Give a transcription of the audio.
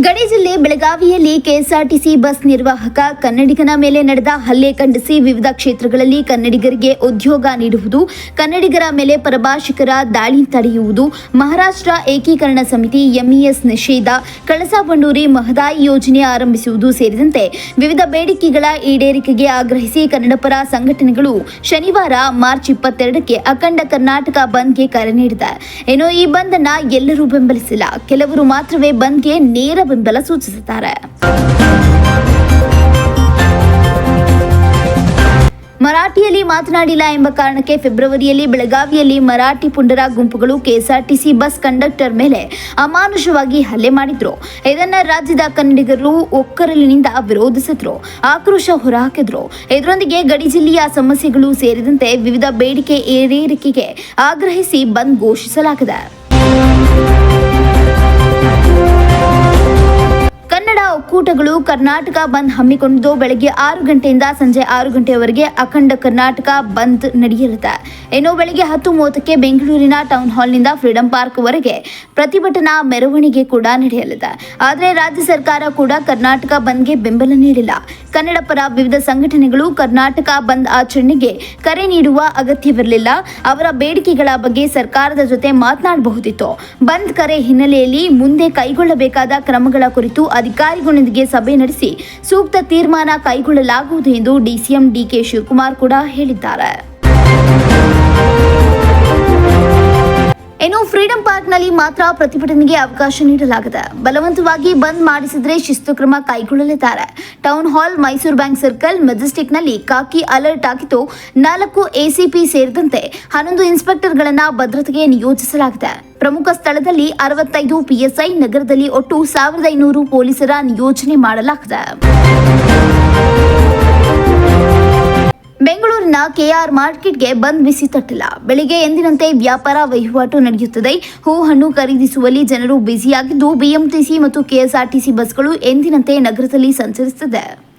ಗಡಿ ಜಿಲ್ಲೆ ಬೆಳಗಾವಿಯಲ್ಲಿ ಕೆಎಸ್ಆರ್ಟಿಸಿ ಬಸ್ ನಿರ್ವಾಹಕ ಕನ್ನಡಿಗನ ಮೇಲೆ ನಡೆದ ಹಲ್ಲೆ ಖಂಡಿಸಿ ವಿವಿಧ ಕ್ಷೇತ್ರಗಳಲ್ಲಿ ಕನ್ನಡಿಗರಿಗೆ ಉದ್ಯೋಗ ನೀಡುವುದು, ಕನ್ನಡಿಗರ ಮೇಲೆ ಪರಭಾಷಿಕರ ದಾಳಿ ತಡೆಯುವುದು, ಮಹಾರಾಷ್ಟ್ರ ಏಕೀಕರಣ ಸಮಿತಿ ಎಂಇಎಸ್ ನಿಷೇಧ, ಕಳಸಾ ಬಂಡೂರಿ ಮಹದಾಯಿ ಯೋಜನೆ ಆರಂಭಿಸುವುದು ಸೇರಿದಂತೆ ವಿವಿಧ ಬೇಡಿಕೆಗಳ ಈಡೇರಿಕೆಗೆ ಆಗ್ರಹಿಸಿ ಕನ್ನಡಪರ ಸಂಘಟನೆಗಳು ಶನಿವಾರ ಮಾರ್ಚ್ ಇಪ್ಪತ್ತೆರಡಕ್ಕೆ ಅಖಂಡ ಕರ್ನಾಟಕ ಬಂದ್ಗೆ ಕರೆ ನೀಡಿದೆ. ಏನೋ ಈ ಬಂದ್ ಎಲ್ಲರೂ ಬೆಂಬಲಿಸಿಲ್ಲ. ಕೆಲವರು ಮಾತ್ರವೇ ಬಂದ್ಗೆ ನೇರ ಬೆಂಬಲ ಸೂಚಿಸಿದ್ದಾರೆ ಮರಾಠಿಯಲ್ಲಿ ಮಾತನಾಡಿಲ್ಲ ಎಂಬ ಕಾರಣಕ್ಕೆ ಫೆಬ್ರವರಿಯಲ್ಲಿ ಬೆಳಗಾವಿಯಲ್ಲಿ ಮರಾಠಿ ಪುಂಡರ ಗುಂಪುಗಳು ಕೆಎಸ್ಆರ್ಟಿಸಿ ಬಸ್ ಕಂಡಕ್ಟರ್ ಮೇಲೆ ಅಮಾನುಷವಾಗಿ ಹಲ್ಲೆ ಮಾಡಿದ್ರು. ಇದನ್ನ ರಾಜ್ಯದ ಕನ್ನಡಿಗರು ಒಕ್ಕರಲಿನಿಂದ ವಿರೋಧಿಸಿದ್ರು. ಆಕ್ರೋಶ ಹೊರಹಾಕಿದ್ರು. ಇದರೊಂದಿಗೆ ಗಡಿ ಜಿಲ್ಲೆಯ ಸಮಸ್ಯೆಗಳು ಸೇರಿದಂತೆ ವಿವಿಧ ಬೇಡಿಕೆ ಏರೇರಿಕೆಗೆ ಆಗ್ರಹಿಸಿ ಬಂದ್ ಘೋಷಿಸಲಾಗಿದೆ. ಒಕ್ಕೂಟಗಳು ಕರ್ನಾಟಕ ಬಂದ್ ಹಮ್ಮಿಕೊಂಡಿದ್ದು ಬೆಳಗ್ಗೆ ಆರು ಗಂಟೆಯಿಂದ ಸಂಜೆ ಆರು ಗಂಟೆಯವರೆಗೆ ಅಖಂಡ ಕರ್ನಾಟಕ ಬಂದ್ ನಡೆಯಲಿದೆ. ಇನ್ನು ಬೆಳಗ್ಗೆ ಹತ್ತು ಮೂವತ್ತಕ್ಕೆ ಬೆಂಗಳೂರಿನ ಟೌನ್ ಹಾಲ್ನಿಂದ ಫ್ರೀಡಂ ಪಾರ್ಕ್ ವರೆಗೆ ಪ್ರತಿಭಟನಾ ಮೆರವಣಿಗೆ ಕೂಡ ನಡೆಯಲಿದೆ. ಆದರೆ ರಾಜ್ಯ ಸರ್ಕಾರ ಕೂಡ ಕರ್ನಾಟಕ ಬಂದ್ಗೆ ಬೆಂಬಲ ನೀಡಿಲ್ಲ. ಕನ್ನಡ ಪರ ವಿವಿಧ ಸಂಘಟನೆಗಳು ಕರ್ನಾಟಕ ಬಂದ್ ಆಚರಣೆಗೆ ಕರೆ ನೀಡುವ ಅಗತ್ಯವಿರಲಿಲ್ಲ. ಅವರ ಬೇಡಿಕೆಗಳ ಬಗ್ಗೆ ಸರ್ಕಾರದ ಜೊತೆ ಮಾತನಾಡಬಹುದಿತ್ತು. ಬಂದ್ ಕರೆ ಹಿನ್ನೆಲೆಯಲ್ಲಿ ಮುಂದೆ ಕೈಗೊಳ್ಳಬೇಕಾದ ಕ್ರಮಗಳ ಕುರಿತು ಅಧಿಕಾರಿಗಳೊಂದಿಗೆ ಸಭೆ ನಡೆಸಿ ಸೂಕ್ತ ತೀರ್ಮಾನ ಕೈಗೊಳ್ಳಲಾಗುವುದು ಎಂದು ಡಿಸಿಎಂ ಡಿಕೆ ಶಿವಕುಮಾರ್ ಕೂಡ ಹೇಳಿದ್ದಾರೆ. ಫ್ರೀಡಂ ಪಾರ್ಕ್ನಲ್ಲಿ ಮಾತ್ರ ಪ್ರತಿಭಟನೆಗೆ ಅವಕಾಶ ನೀಡಲಾಗದ. ಬಲವಂತವಾಗಿ ಬಂದ್ ಮಾಡಿಸಿದ್ರೆ ಶಿಸ್ತು ಕ್ರಮ ಕೈಗೊಳ್ಳಲಿದ್ದಾರೆ. Town hall, Mysore bank circle, ಮೆಜೆಸ್ಟಿಕ್ನಲ್ಲಿ ಕಾಕಿ ಅಲರ್ಟ್ ಆಗಿದ್ದು, ನಾಲ್ಕು ಎಸಿಪಿ ಸೇರಿದಂತೆ ಹನ್ನೊಂದು ಇನ್ಸ್ಪೆಕ್ಟರ್ಗಳನ್ನ ಭದ್ರತೆಗೆ ನಿಯೋಜಿಸಲಾಗಿದೆ. ಪ್ರಮುಖ ಸ್ಥಳದಲ್ಲಿ ಅರವತ್ತೈದು ಪಿಎಸ್ಐ, ನಗರದಲ್ಲಿ ಒಟ್ಟು ಸಾವಿರದ ಐನೂರು ಪೊಲೀಸರ ನಿಯೋಜನೆ ಮಾಡಲಾಗಿದೆ. ಕೆಆರ್ ಮಾರ್ಕೆಟ್ಗೆ ಬಂದ್ ಬಿಸಿ ತಟ್ಟಿಲ್ಲ. ಬೆಳಿಗ್ಗೆ ಎಂದಿನಂತೆ ವ್ಯಾಪಾರ ವಹಿವಾಟು ನಡೆಯುತ್ತದೆ. ಹೂ ಹಣ್ಣು ಖರೀದಿಸುವಲ್ಲಿ ಜನರು ಬ್ಯುಸಿಯಾಗಿದ್ದು, ಬಿಎಂಟಿಸಿ ಮತ್ತು ಕೆಎಸ್ಆರ್ಟಿಸಿ ಬಸ್ಗಳು ಎಂದಿನಂತೆ ನಗರದಲ್ಲಿ ಸಂಚರಿಸುತ್ತದೆ.